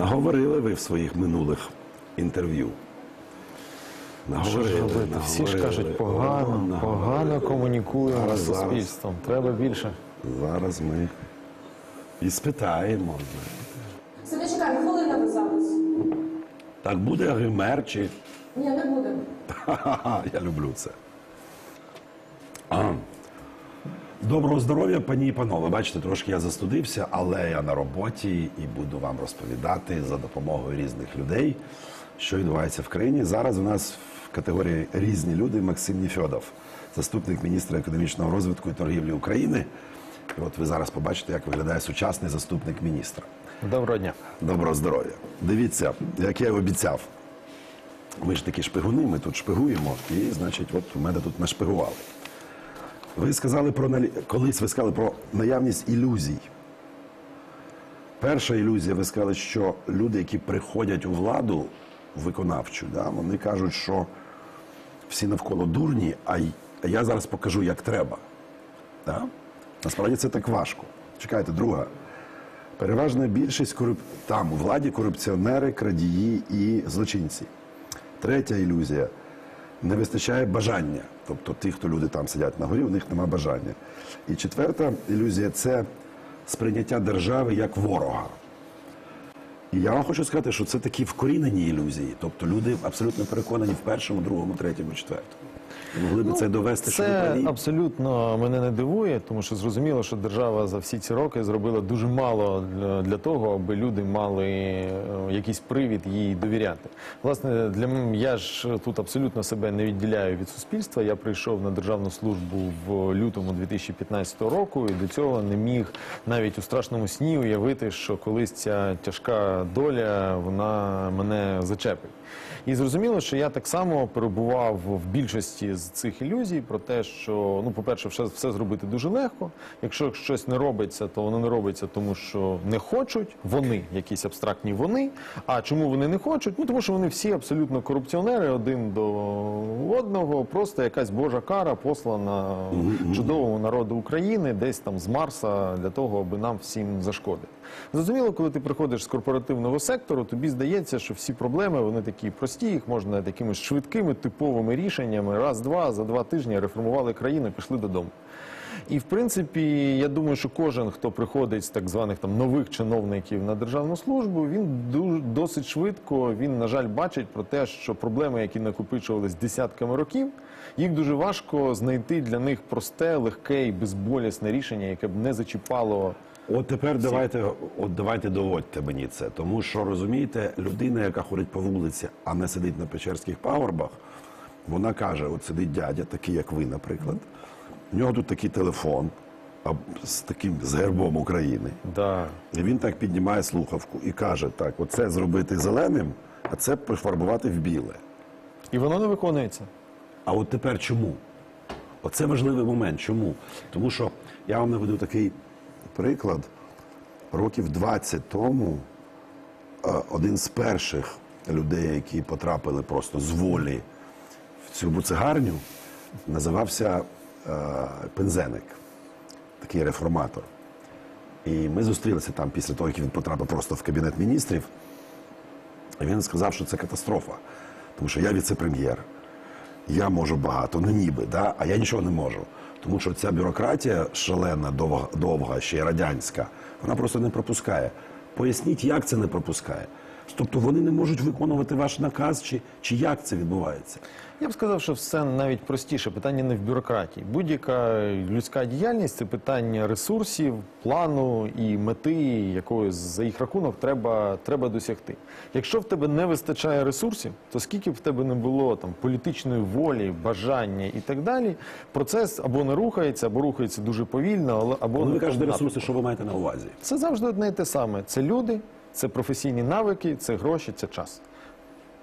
Наговорили ви в своїх минулих інтерв'ю. Ж робити? Всі ж кажуть, погано, наговорили. погано комунікуємо Зараз, з суспільством. Треба більше. Зараз ми і спитаємо. Сиди, чекай, хвилина без запису. Так буде гример чи. Ні, не буде. Ха-ха-ха, я люблю це. Доброго здоров'я, пані і панове. Бачите, трошки я застудився, але я на роботі і буду вам розповідати за допомогою різних людей, що відбувається в країні. Зараз у нас в категорії різні люди Максим Ніфьодов, заступник міністра економічного розвитку і торгівлі України. І от ви зараз побачите, як виглядає сучасний заступник міністра. Доброго дня. Доброго здоров'я. Дивіться, як я і обіцяв. Ми ж такі шпигуни, ми тут шпигуємо, і, значить, от у мене тут нашпигували. Ви сказали про колись ви сказали про наявність ілюзій. Перша ілюзія, ви сказали, що люди, які приходять у владу виконавчу, да, вони кажуть, що всі навколо дурні, а я зараз покажу, як треба. Да? Насправді це так важко. Чекайте, друга. Переважна більшість коруп... там у владі корупціонери, крадії і злочинці. Третя ілюзія не вистачає бажання. Тобто тих, хто люди там сидять на горі, у них нема бажання. І четверта ілюзія це сприйняття держави як ворога. І я вам хочу сказати, що це такі вкорінені ілюзії. Тобто люди абсолютно переконані в першому, другому, третьому, четвертому. Могли б це довести, що Це абсолютно мене не дивує, тому що зрозуміло, що держава за всі ці роки зробила дуже мало для- того, аби люди мали е, якийсь привід їй довіряти. Власне, для я ж тут абсолютно себе не відділяю від суспільства. Я прийшов на державну службу в лютому 2015 року, і до цього не міг навіть у страшному сні уявити, що колись ця тяжка доля вона мене зачепить. І зрозуміло, що я так само перебував в більшості з цих ілюзій про те, що ну, по-перше, все, все зробити дуже легко. Якщо щось не робиться, то воно не робиться, тому що не хочуть вони, якісь абстрактні вони. А чому вони не хочуть? Ну тому що вони всі абсолютно корупціонери один до одного. Просто якась божа кара послана чудовому народу України, десь там з Марса для того, аби нам всім зашкодити. Зрозуміло, коли ти приходиш з корпоративного сектору, тобі здається, що всі проблеми вони такі прості, їх можна такими швидкими типовими рішеннями раз-два за два тижні реформували країну, пішли додому. І в принципі, я думаю, що кожен, хто приходить з так званих там нових чиновників на державну службу, він дуже досить швидко він, на жаль, бачить про те, що проблеми, які накопичувались десятками років, їх дуже важко знайти для них просте, легке і безболісне рішення, яке б не зачіпало. От тепер давайте, от давайте доводьте мені це. Тому що розумієте, людина, яка ходить по вулиці, а не сидить на печерських павербах, вона каже: от сидить дядя, такий як ви, наприклад. У нього тут такий телефон а, з таким з гербом України. Да. І він так піднімає слухавку і каже: так, оце зробити зеленим, а це пофарбувати в біле. І воно не виконується. А от тепер чому? Оце важливий момент. Чому? Тому що я вам наведу такий приклад. Років 20 тому е, один з перших людей, які потрапили просто з волі в цю буцегарню, називався е, Пензеник, такий реформатор. І ми зустрілися там після того, як він потрапив просто в кабінет міністрів. І він сказав, що це катастрофа, тому що я віце-прем'єр. Я можу багато, ну ніби, да? а я нічого не можу. Тому що ця бюрократія шалена, довга, довга, ще й радянська, вона просто не пропускає. Поясніть, як це не пропускає. Тобто вони не можуть виконувати ваш наказ, чи, чи як це відбувається? Я б сказав, що все навіть простіше. Питання не в бюрократії. Будь-яка людська діяльність це питання ресурсів, плану і мети, якої за їх рахунок треба, треба досягти. Якщо в тебе не вистачає ресурсів, то скільки б в тебе не було там політичної волі, бажання і так далі, процес або не рухається, або рухається дуже повільно, або не ви кажете ресурси, що ви маєте на увазі? Це завжди одне і те саме. Це люди, це професійні навики, це гроші, це час.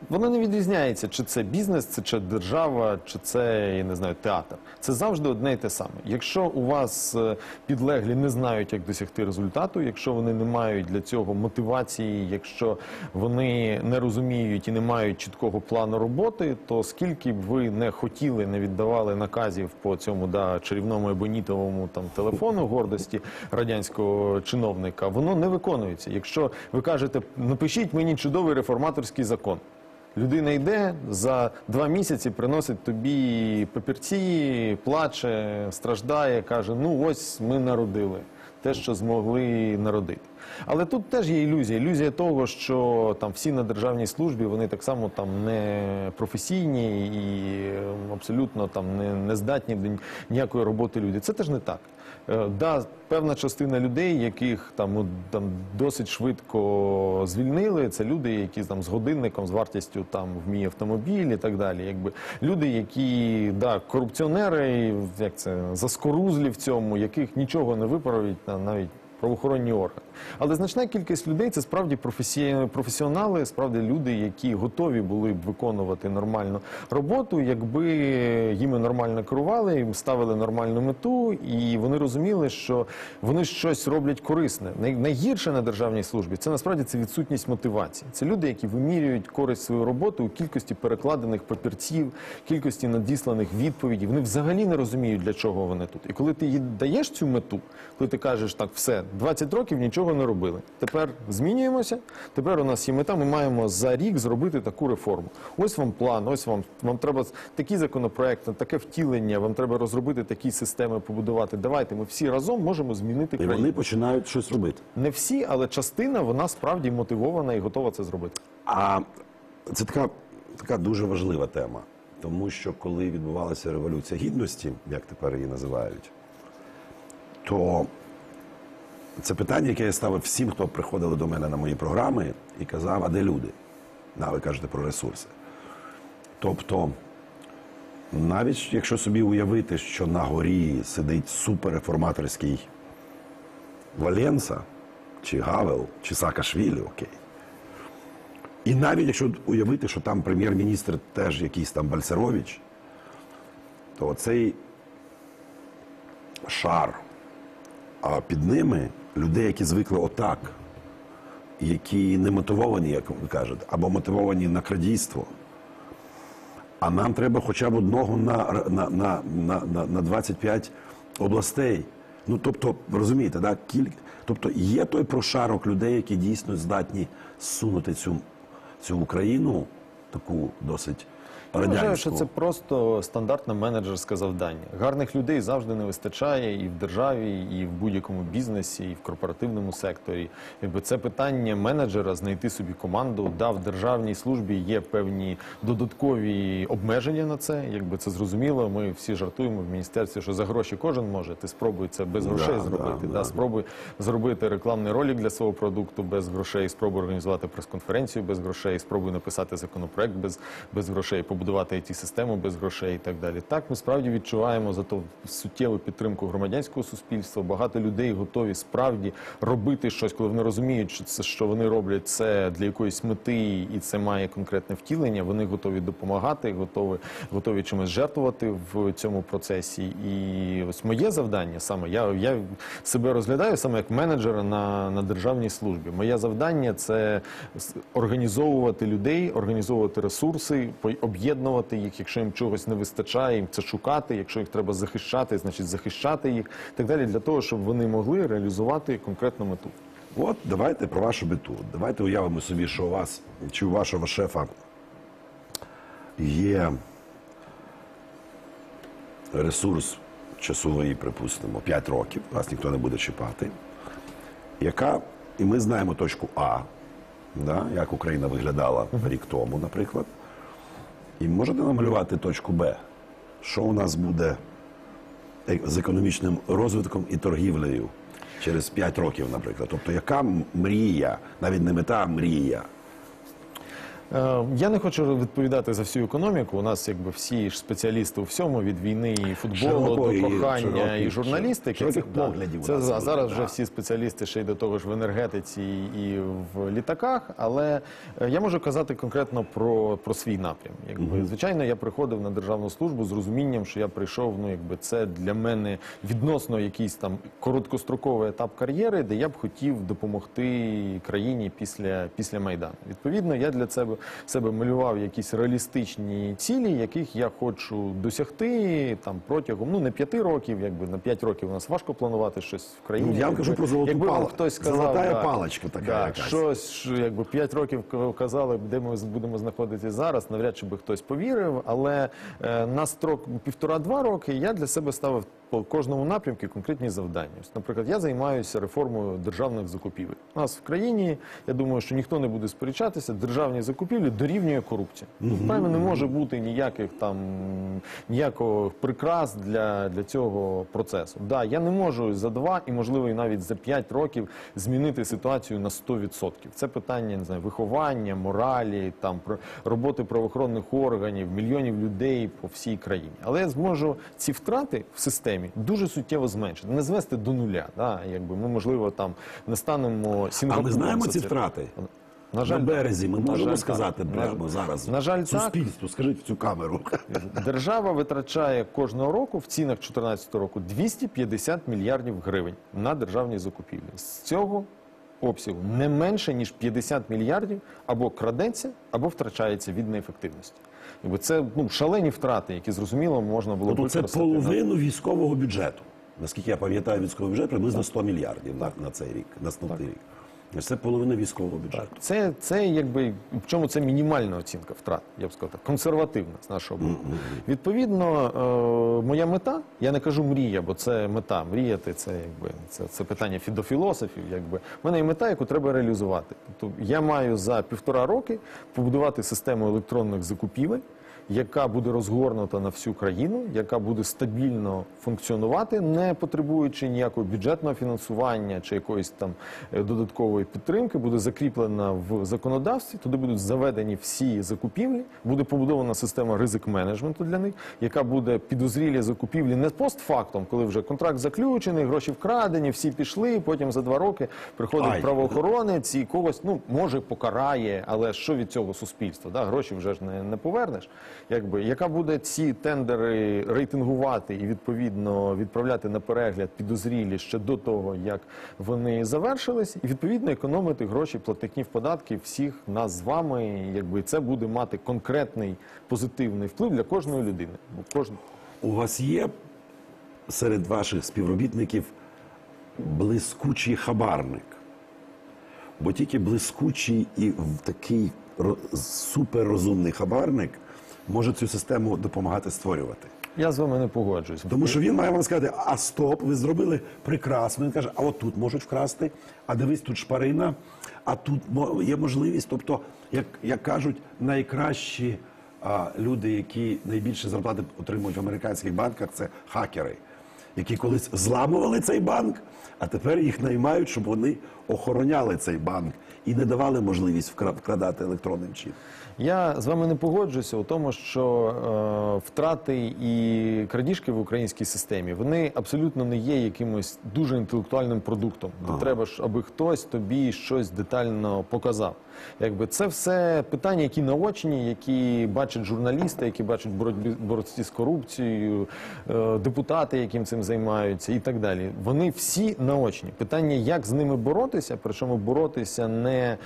Воно не відрізняється, чи це бізнес, чи держава, чи це я не знаю, театр. Це завжди одне і те саме. Якщо у вас е, підлеглі не знають, як досягти результату, якщо вони не мають для цього мотивації, якщо вони не розуміють і не мають чіткого плану роботи, то скільки б ви не хотіли, не віддавали наказів по цьому да, чарівному ебонітовому там телефону гордості радянського чиновника, воно не виконується. Якщо ви кажете, напишіть мені чудовий реформаторський закон. Людина йде за два місяці, приносить тобі папірці, плаче, страждає, каже: ну ось ми народили те, що змогли народити. Але тут теж є ілюзія. Ілюзія того, що там всі на державній службі вони так само там не професійні і абсолютно там не, не здатні до ніякої роботи люди. Це теж не так. Е, Да, певна частина людей, яких там, там досить швидко звільнили, це люди, які там з годинником, з вартістю там в мій автомобіль і так далі. Якби люди, які да, корупціонери, як це заскорузлі в цьому, яких нічого не виправить на- навіть. Правоохоронні органи, але значна кількість людей це справді професіонали, справді люди, які готові були б виконувати нормальну роботу, якби їми нормально керували, їм ставили нормальну мету, і вони розуміли, що вони щось роблять корисне. Найгірше на державній службі це насправді це відсутність мотивації. Це люди, які вимірюють користь своєї роботи у кількості перекладених папірців, кількості надісланих відповідей. Вони взагалі не розуміють, для чого вони тут. І коли ти їй даєш цю мету, коли ти кажеш так, все, 20 років нічого не робили. Тепер змінюємося. Тепер у нас є мета. Ми маємо за рік зробити таку реформу. Ось вам план, ось вам вам треба такий законопроект, таке втілення. Вам треба розробити такі системи, побудувати. Давайте ми всі разом можемо змінити І вони починають щось робити. Не всі, але частина вона справді мотивована і готова це зробити. А це така, така дуже важлива тема. Тому що коли відбувалася революція гідності, як тепер її називають, то це питання, яке я ставив всім, хто приходили до мене на мої програми і казав, а де люди? Да, ви кажете про ресурси. Тобто, навіть якщо собі уявити, що на горі сидить суперреформаторський Валенса, чи Гавел, чи Саакашвілі, окей. І навіть якщо уявити, що там прем'єр-міністр теж якийсь там Бальцерович, то цей шар, а під ними людей, які звикли отак, які не мотивовані, як ви кажете, або мотивовані на крадійство. А нам треба хоча б одного на, на, на, на, на, на 25 областей. Ну, тобто, розумієте, да? Кіль... тобто є той прошарок людей, які дійсно здатні зсунути цю, цю Україну, таку досить Я вважаю, що це просто стандартне менеджерське завдання. Гарних людей завжди не вистачає і в державі, і в будь-якому бізнесі, і в корпоративному секторі. Якби це питання менеджера знайти собі команду. Да, в державній службі є певні додаткові обмеження на це. Якби це зрозуміло. Ми всі жартуємо в міністерстві, що за гроші кожен може. Ти спробуй це без грошей да, зробити. да. Да, спробуй зробити рекламний ролик для свого продукту без грошей, спробуй організувати прес-конференцію без грошей, спробуй написати законопроект без, без грошей, побудувати it систему без грошей і так далі. Так, ми справді відчуваємо зато суттєву підтримку громадянського суспільства. Багато людей готові справді робити щось, коли вони розуміють, що це що вони роблять це для якоїсь мети, і це має конкретне втілення. Вони готові допомагати, готові, готові чимось жертвувати в цьому процесі. І ось моє завдання саме я, я себе розглядаю саме як менеджера на, на державній службі. Моє завдання це організовувати людей, організовувати ресурси, по- об'єднувати їх. Якщо їм чогось не вистачає, їм це шукати. Якщо їх треба захищати, значить захищати їх і так далі, для того, щоб вони могли реалізувати конкретну мету. От давайте про вашу мету. Давайте уявимо собі, що у вас чи у вашого шефа є ресурс часовий, припустимо, 5 років, вас ніхто не буде чіпати. Яка, і ми знаємо точку А, да, як Україна виглядала рік тому, наприклад. І можете намалювати точку Б, що у нас буде з економічним розвитком і торгівлею через 5 років, наприклад. Тобто, яка мрія, навіть не мета, а мрія. Е, Я не хочу відповідати за всю економіку. У нас якби всі ж спеціалісти у всьому від війни і футболу Широкої- до кохання і журналістики. поглядів у Це нас буде, зараз да. вже всі спеціалісти ще й до того ж в енергетиці і в літаках. Але е, я можу казати конкретно про, про свій напрям. Якби звичайно, я приходив на державну службу з розумінням, що я прийшов. Ну якби це для мене відносно якийсь там короткостроковий етап кар'єри, де я б хотів допомогти країні після, після майдану. Відповідно, я для себе себе малював якісь реалістичні цілі, яких я хочу досягти там протягом ну не п'яти років, якби на п'ять років у нас важко планувати щось в країні. Ну, я вам кажу про золоту якби пал- хтось сказав, золотая да, паличка така да, якась. щось, що, якби п'ять років казали, де ми будемо знаходитися зараз, навряд чи би хтось повірив. Але е, на строк півтора-два роки я для себе ставив по кожному напрямку конкретні завдання. Ось, Наприклад, я займаюся реформою державних закупівель. У нас в країні, я думаю, що ніхто не буде сперечатися, державні закупівлі дорівнює корупція. Певно, не може бути ніяких там ніякого прикрас для, для цього процесу. Да, я не можу за два і можливо і навіть за п'ять років змінити ситуацію на 100%. Це питання не знаю, виховання, моралі, там роботи правоохоронних органів, мільйонів людей по всій країні. Але я зможу ці втрати в системі дуже суттєво зменшити, не звести до нуля. Да, якби ми можливо там не станемо А Сінгапуром. ми знаємо ці втрати? На жаль, на березі ми на можемо жаль, сказати так. прямо На- зараз. На жаль, так. суспільству, скажіть в цю камеру. Держава витрачає кожного року в цінах 2014 року 250 мільярдів гривень на державні закупівлі. З цього обсягу не менше ніж 50 мільярдів або крадеться, або втрачається від неефективності. Якби це ну шалені втрати, які зрозуміло можна було б це половину військового бюджету. Наскільки я пам'ятаю, військовий бюджет приблизно 100 мільярдів на, на цей рік, наступний рік. Це половина військового бюджету. Це, це якби в чому це мінімальна оцінка втрат, я б сказав так, консервативна з нашого боку. Відповідно, е, моя мета, я не кажу мрія, бо це мета. Мріяти це якби це, це питання до філософів. Якби в мене є мета, яку треба реалізувати. Тобто я маю за півтора роки побудувати систему електронних закупівель. Яка буде розгорнута на всю країну, яка буде стабільно функціонувати, не потребуючи ніякого бюджетного фінансування чи якоїсь там е, додаткової підтримки, буде закріплена в законодавстві. Туди будуть заведені всі закупівлі, буде побудована система ризик менеджменту для них, яка буде підозрілі закупівлі не постфактом, коли вже контракт заключений, гроші вкрадені, всі пішли. Потім за два роки приходить Ай. правоохоронець і когось, ну може покарає, але що від цього суспільства? Да? Гроші вже ж не, не повернеш. Якби яка буде ці тендери рейтингувати і відповідно відправляти на перегляд підозрілі ще до того, як вони завершились, і відповідно економити гроші платників податків всіх нас з вами. Якби це буде мати конкретний позитивний вплив для кожної людини. Бо кожен У вас є серед ваших співробітників блискучий хабарник. Бо тільки блискучий і такий ро- суперрозумний хабарник може цю систему допомагати створювати. я з вами не погоджуюсь. Тому що він має вам сказати: а стоп, ви зробили прекрасно. Він каже, а от тут можуть вкрасти, а дивись, тут шпарина, а тут є можливість. Тобто, як, як кажуть, найкращі а, люди, які найбільше зарплати отримують в американських банках, це хакери, які колись зламували цей банк, а тепер їх наймають, щоб вони охороняли цей банк і не давали можливість вкра- вкрадати електронним чином. Я з вами не погоджуюся у тому, що е, втрати і крадіжки в українській системі вони абсолютно не є якимось дуже інтелектуальним продуктом. Де треба ж, аби хтось тобі щось детально показав. Якби це все питання, які наочні, які бачать журналісти, які бачать боротьбі борці з корупцією, е, депутати, яким цим займаються, і так далі. Вони всі наочні. Питання, як з ними боротися, причому боротися не е,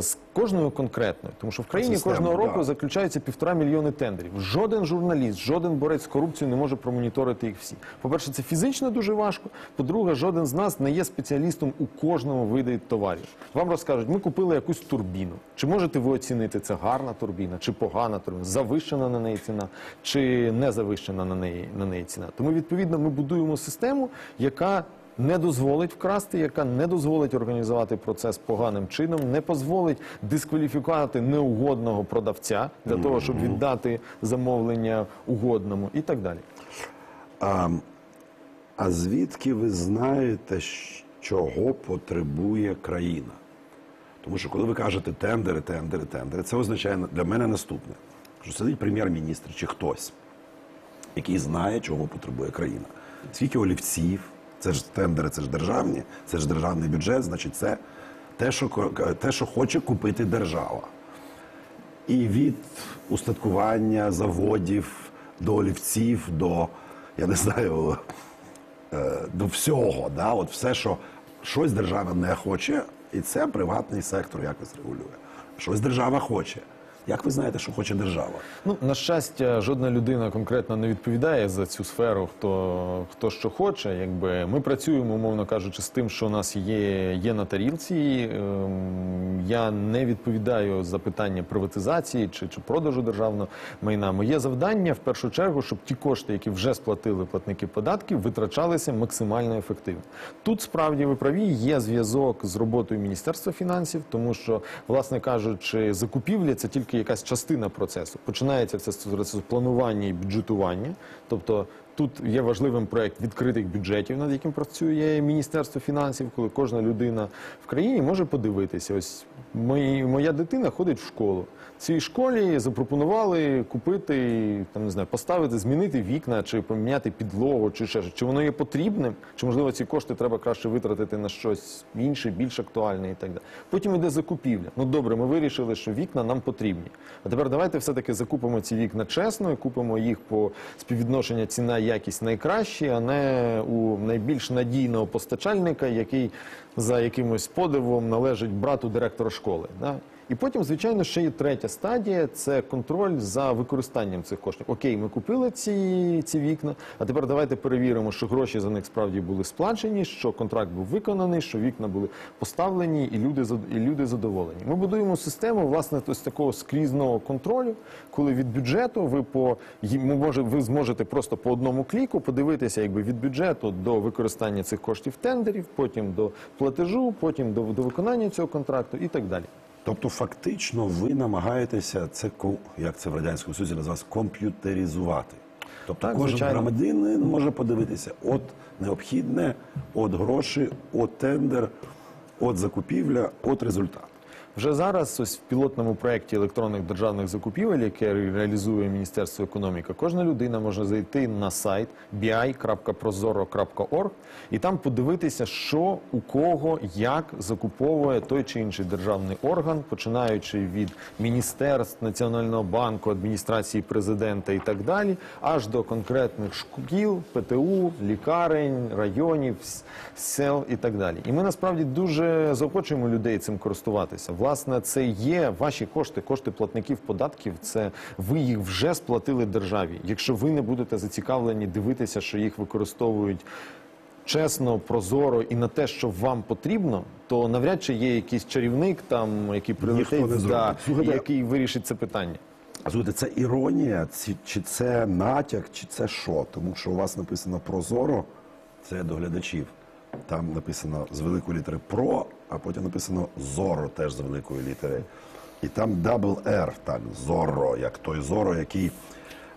з кожною конкретною, тому що в країні кожного року да. заключається півтора мільйони тендерів. Жоден журналіст, жоден борець з корупцією не може промоніторити їх всі. По-перше, це фізично дуже важко. По-друге, жоден з нас не є спеціалістом у кожному виді товарів. Вам розкажуть, ми купили якусь турбіну. Чи можете ви оцінити, це гарна турбіна, чи погана турбіна, завищена на неї ціна, чи не завищена на неї, на неї ціна. Тому, відповідно, ми будуємо систему, яка не дозволить вкрасти, яка не дозволить організувати процес поганим чином, не дозволить дискваліфікувати неугодного продавця для того, щоб віддати замовлення угодному і так далі. А, а звідки ви знаєте, чого потребує країна? Тому що коли ви кажете тендери, тендери, тендери, це означає для мене наступне: що сидить прем'єр-міністр чи хтось, який знає, чого потребує країна. Скільки олівців, це ж тендери, це ж державні, це ж державний бюджет, значить, це те, що, те, що хоче купити держава. І від устаткування заводів до олівців, до, я не знаю, е, до всього. Да? От все, що щось держава не хоче, і це приватний сектор якось регулює. Щось держава хоче. Як ви знаєте, що хоче держава? Ну, на щастя, жодна людина конкретно не відповідає за цю сферу, хто, хто що хоче. Якби ми працюємо, умовно кажучи, з тим, що у нас є, є на тарілці. Ем, Я не відповідаю за питання приватизації чи, чи продажу державного майна. Моє завдання в першу чергу, щоб ті кошти, які вже сплатили платники податків, витрачалися максимально ефективно. Тут справді ви праві, є зв'язок з роботою Міністерства фінансів, тому що, власне кажучи, закупівлі це тільки якась частина процесу. Починається це з планування і бюджетування, тобто. Тут є важливим проект відкритих бюджетів, над яким працює Міністерство фінансів, коли кожна людина в країні може подивитися. Ось мої, моя дитина ходить в школу. Цій школі запропонували купити, там не знаю, поставити, змінити вікна, чи поміняти підлогу, чи ще чи воно є потрібним, чи можливо ці кошти треба краще витратити на щось інше, більш актуальне і так далі. Потім йде закупівля. Ну добре, ми вирішили, що вікна нам потрібні. А тепер давайте все-таки закупимо ці вікна чесно і купимо їх по співвідношення ціна якість найкращі, а не у найбільш надійного постачальника, який за якимось подивом належить брату директора школи. Да? І потім, звичайно, ще є третя стадія це контроль за використанням цих коштів. Окей, ми купили ці, ці вікна, а тепер давайте перевіримо, що гроші за них справді були сплачені, що контракт був виконаний, що вікна були поставлені, і люди і люди задоволені. Ми будуємо систему власне ось такого скрізного контролю, коли від бюджету ви по може, ви зможете просто по одному кліку подивитися, якби від бюджету до використання цих коштів тендерів, потім до платежу, потім до, до виконання цього контракту і так далі. Тобто, фактично, ви намагаєтеся це як це в радянському Союзі називалось, комп'ютеризувати. Тобто Так, кожен звичайно. громадянин може подивитися от необхідне, от гроші, от тендер, от закупівля, от результат. Вже зараз, ось в пілотному проєкті електронних державних закупівель, яке реалізує Міністерство економіки, кожна людина може зайти на сайт bi.prozoro.org і там подивитися, що у кого як закуповує той чи інший державний орган, починаючи від міністерств, Національного банку, адміністрації президента і так далі, аж до конкретних шкіл, ПТУ, лікарень, районів, сел і так далі. І ми насправді дуже заохочуємо людей цим користуватися. Власне, це є ваші кошти, кошти платників податків. Це ви їх вже сплатили державі. Якщо ви не будете зацікавлені дивитися, що їх використовують. Чесно, прозоро і на те, що вам потрібно, то навряд чи є якийсь чарівник, там який прилетить, да, Слухайте, який вирішить це питання. Слухайте, це іронія, чи це натяк, чи це що? Тому що у вас написано прозоро, це до глядачів. Там написано з великої літери про, а потім написано зоро теж з великої літери. І там дабл Р, так, зоро, як той зоро, який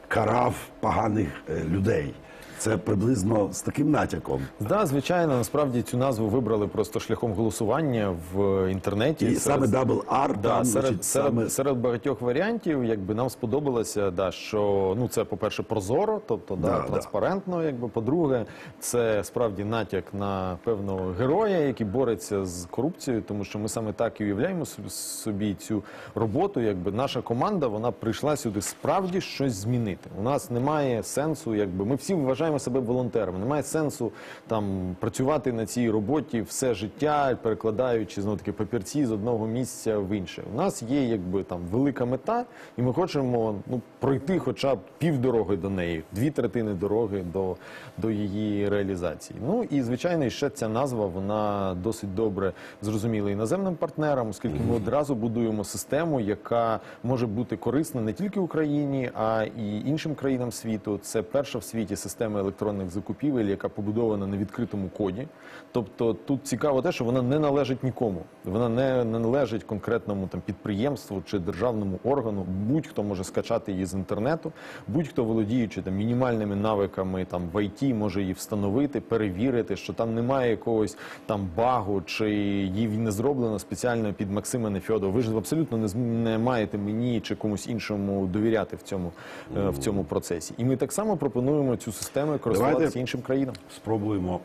карав поганих е, людей. Це приблизно з таким натяком. Да, звичайно, насправді цю назву вибрали просто шляхом голосування в інтернеті. І саме дабл R Да, там, серед, значить, серед, саме серед багатьох варіантів, якби нам сподобалося, да, що ну це, по-перше, прозоро, тобто да, Да, да. транспарентно. Якби по-друге, це справді натяк на певного героя, який бореться з корупцією, тому що ми саме так і уявляємо собі- собі цю роботу. Якби наша команда вона прийшла сюди справді щось змінити. У нас немає сенсу, якби ми всі вважаємо себе волонтерами. Немає сенсу там працювати на цій роботі все життя, перекладаючи знову таки папірці з одного місця в інше. У нас є якби там велика мета, і ми хочемо ну пройти хоча б півдороги до неї, дві третини дороги до, до її реалізації. Ну і звичайно, ще ця назва вона досить добре зрозуміла іноземним партнерам, оскільки ми одразу будуємо систему, яка може бути корисна не тільки Україні, а і іншим країнам світу. Це перша в світі система системи електронних закупівель, яка побудована на відкритому коді. Тобто тут цікаво те, що вона не належить нікому. Вона не належить конкретному там підприємству чи державному органу. Будь-хто може скачати її з інтернету, будь-хто володіючи там мінімальними навиками там в ІТ, може її встановити, перевірити, що там немає якогось там багу, чи її не зроблено спеціально під Максима Нефьодова. Ви ж абсолютно не, не маєте мені чи комусь іншому довіряти в цьому, е, в цьому процесі. І ми так само пропонуємо цю систему користуватися Давайте- іншим країнам. Спробуємо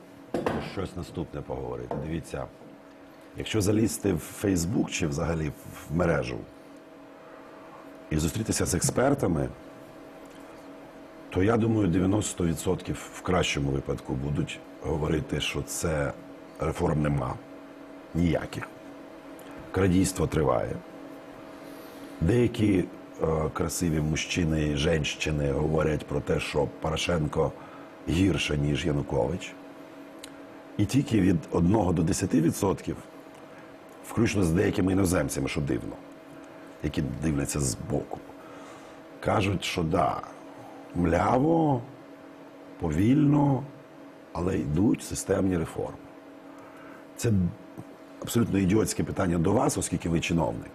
щось наступне поговорити. Дивіться, якщо залізти в Фейсбук чи взагалі в мережу і зустрітися з експертами, то я думаю, 90% в кращому випадку будуть говорити, що це реформ нема ніяких. Крадійство триває. Деякі е, красиві мужчини і жінки говорять про те, що Порошенко гірше, ніж Янукович. І тільки від 1 до 10%, включно з деякими іноземцями, що дивно, які дивляться збоку, кажуть, що да, мляво, повільно, але йдуть системні реформи. Це абсолютно ідіотське питання до вас, оскільки ви чиновник.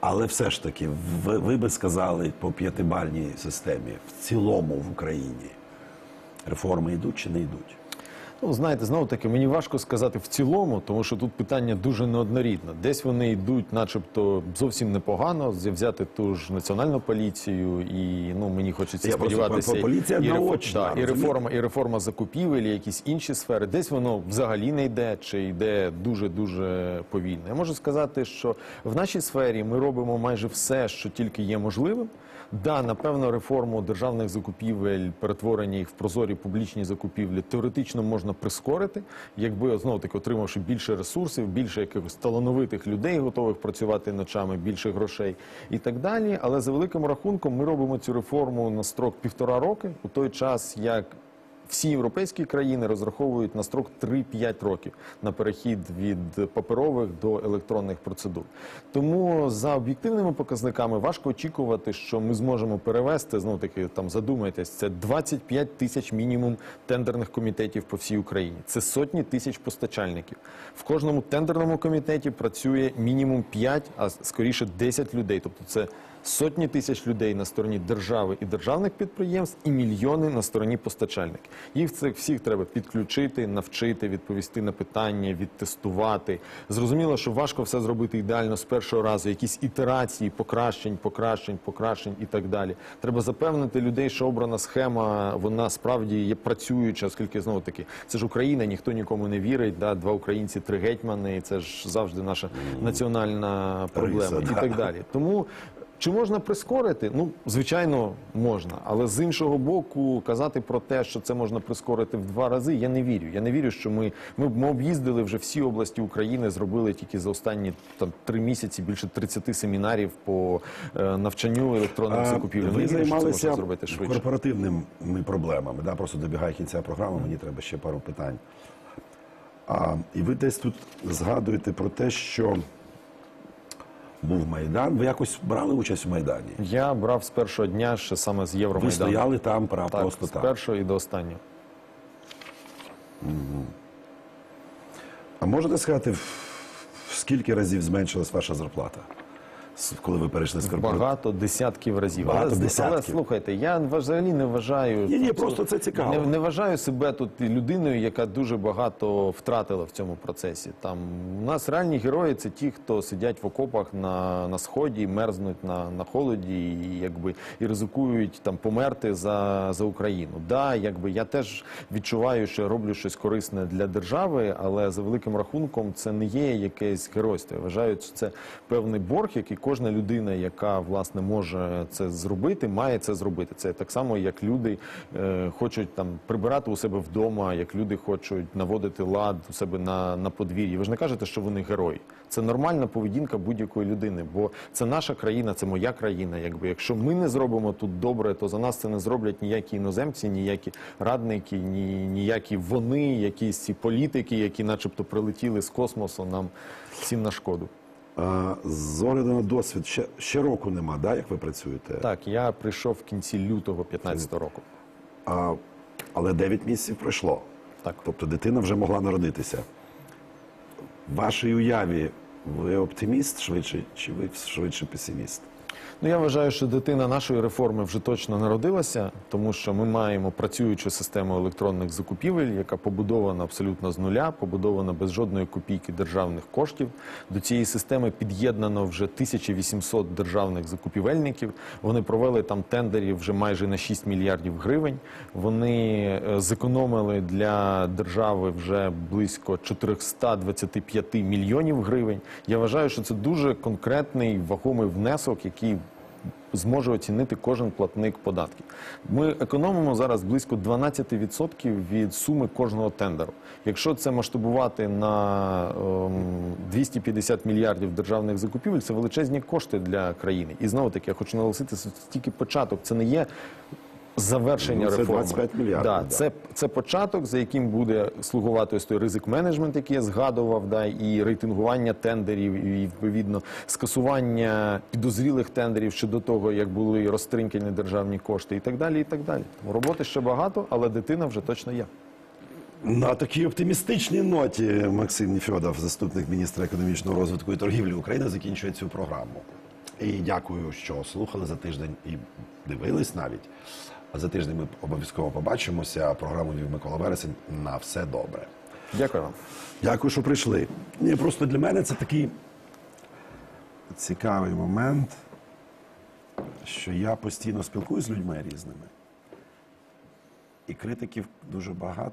Але все ж таки, ви, ви би сказали по п'ятибальній системі в цілому в Україні реформи йдуть чи не йдуть? Ну, знаєте, знову таки, мені важко сказати в цілому, тому що тут питання дуже неоднорідне. Десь вони йдуть, начебто, зовсім непогано. Взяти ту ж національну поліцію, і ну мені хочеться Я сподіватися, по- поліція і, наочна, да, і реформа, і реформа закупівель, і якісь інші сфери. Десь воно взагалі не йде, чи йде дуже дуже повільно. Я можу сказати, що в нашій сфері ми робимо майже все, що тільки є можливим. Да, напевно, реформу державних закупівель, перетворення їх в прозорі публічні закупівлі теоретично можна прискорити, якби знову таки отримавши більше ресурсів, більше якихось талановитих людей, готових працювати ночами, більше грошей і так далі. Але за великим рахунком ми робимо цю реформу на строк півтора роки, у той час як всі європейські країни розраховують на строк 3-5 років на перехід від паперових до електронних процедур. Тому за об'єктивними показниками важко очікувати, що ми зможемо перевести знову таки там задумайтесь, це 25 тисяч мінімум тендерних комітетів по всій Україні. Це сотні тисяч постачальників. В кожному тендерному комітеті працює мінімум 5, а скоріше 10 людей. Тобто це сотні тисяч людей на стороні держави і державних підприємств, і мільйони на стороні постачальників. Їх цих всіх треба підключити, навчити, відповісти на питання, відтестувати. Зрозуміло, що важко все зробити ідеально з першого разу. Якісь ітерації, покращень, покращень, покращень і так далі. Треба запевнити людей, що обрана схема вона справді є працююча, оскільки знову таки це ж Україна, ніхто нікому не вірить. Да? Два українці, три гетьмани. І це ж завжди наша національна проблема Риса, і так далі. Тому чи можна прискорити? Ну, звичайно, можна. Але з іншого боку, казати про те, що це можна прискорити в два рази, я не вірю. Я не вірю, що ми, ми, ми об'їздили вже всі області України, зробили тільки за останні там три місяці більше 30 семінарів по е, навчанню що це можна займалися зробити швидше. корпоративними проблемами. Да? Просто добігає кінця програми, мені треба ще пару питань. А, і ви десь тут згадуєте про те, що був Майдан. Ви якось брали участь у Майдані? Я брав з першого дня ще саме з Ви Євромайдану. стояли там прав, так, просто з першого і до останнього. А можете сказати, в в скільки разів зменшилась ваша зарплата, коли ви перейшли з корпоративу? Багато десятків разів. Багато але, десятків. але слухайте, я взагалі не вважаю. Ні, ні, просто це цікаво. Не, не вважаю себе тут людиною, яка дуже багато втратила в цьому процесі. Там у нас реальні герої це ті, хто сидять в окопах на, на сході, мерзнуть на, на холоді і якби і ризикують там померти за, за Україну. Да, якби я теж відчуваю, що я роблю щось корисне для держави, але за великим рахунком це не є якесь геройство. Я вважаю, що це певний борг, який кожна людина, яка власне може це зробити, має це зробити. Це так само, як люди е, хочуть там прибирати у себе вдома, як люди хочуть наводити лад у себе на, на подвір'ї. Ви ж не кажете, що вони герої. Це нормальна поведінка будь-якої людини, бо це наша країна, це моя країна. Якби якщо ми не зробимо тут добре, то за нас це не зроблять ніякі іноземці, ніякі радники, ні, ніякі вони, якісь ці політики, які, начебто, прилетіли з космосу, нам всім на шкоду. А, з огляду на досвід, ще, ще року нема, да, як ви працюєте? Так, я прийшов в кінці лютого 15 року. А Але 9 місяців пройшло. Так. Тобто дитина вже могла народитися. В вашій уяві ви оптиміст швидше, чи ви швидше песиміст? Ну, я вважаю, що дитина нашої реформи вже точно народилася, тому що ми маємо працюючу систему електронних закупівель, яка побудована абсолютно з нуля, побудована без жодної копійки державних коштів. До цієї системи під'єднано вже 1800 державних закупівельників. Вони провели там тендерів вже майже на 6 мільярдів гривень. Вони е, зекономили для держави вже близько 425 мільйонів гривень. Я вважаю, що це дуже конкретний вагомий внесок, який зможе оцінити кожен платник податків. Ми економимо зараз близько 12% від суми кожного тендеру. Якщо це масштабувати на ем, 250 мільярдів державних закупівель, це величезні кошти для країни. І знову таки я хочу наголосити, це тільки початок. Це не є. Завершення Ну, це реформи. 25 мільярдів, Да, да. Це, це початок, за яким буде слугувати ось той ризик менеджмент, який я згадував, да, і рейтингування тендерів, і відповідно скасування підозрілих тендерів щодо того, як були розтринкані державні кошти, і так далі. І так далі. Тому роботи ще багато, але дитина вже точно є. На такій оптимістичній ноті Максим Ніфьодов, заступник міністра економічного розвитку і торгівлі України, закінчує цю програму. І дякую, що слухали за тиждень і дивились навіть. За тиждень ми обов'язково побачимося. Програму вів Микола Вересень. На все добре. Дякую вам. Дякую, що прийшли. Ні, просто для мене це такий цікавий момент, що я постійно спілкуюся з людьми різними. І критиків дуже багато.